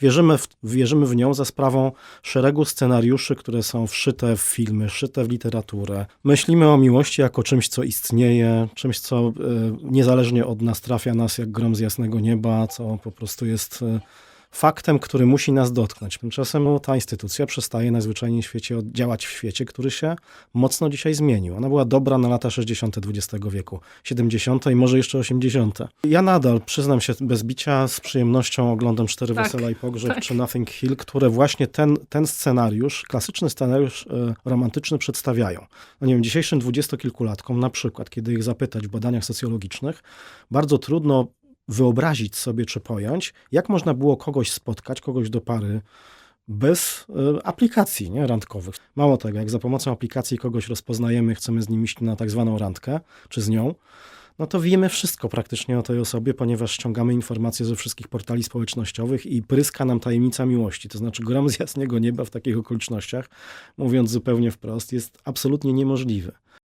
Wierzymy w, wierzymy w nią za sprawą szeregu scenariuszy, które są wszyte w filmy, wszyte w literaturę. Myślimy o miłości jako czymś, co istnieje, czymś, co e, niezależnie od nas trafia nas jak grom z jasnego nieba, co po prostu jest e, faktem, który musi nas dotknąć. Tymczasem no, ta instytucja przestaje najzwyczajniej w świecie działać w świecie, który się mocno dzisiaj zmienił. Ona była dobra na lata 60. XX wieku, 70. i może jeszcze 80. Ja nadal, przyznam się bez bicia, z przyjemnością oglądam Cztery Tak, Wesela i Pogrzeb tak. czy Nothing Hill, które właśnie ten, ten scenariusz, klasyczny scenariusz e, romantyczny przedstawiają. No nie wiem, dzisiejszym dwudziestokilkulatkom na przykład, kiedy ich zapytać w badaniach socjologicznych, bardzo trudno wyobrazić sobie czy pojąć, jak można było kogoś spotkać, kogoś do pary bez e, aplikacji nie, randkowych. Mało tego, jak za pomocą aplikacji kogoś rozpoznajemy, chcemy z nim iść na tak zwaną randkę, czy z nią, no to wiemy wszystko praktycznie o tej osobie, ponieważ ściągamy informacje ze wszystkich portali społecznościowych i pryska nam tajemnica miłości. To znaczy grom z jasnego nieba w takich okolicznościach, mówiąc zupełnie wprost, jest absolutnie niemożliwy.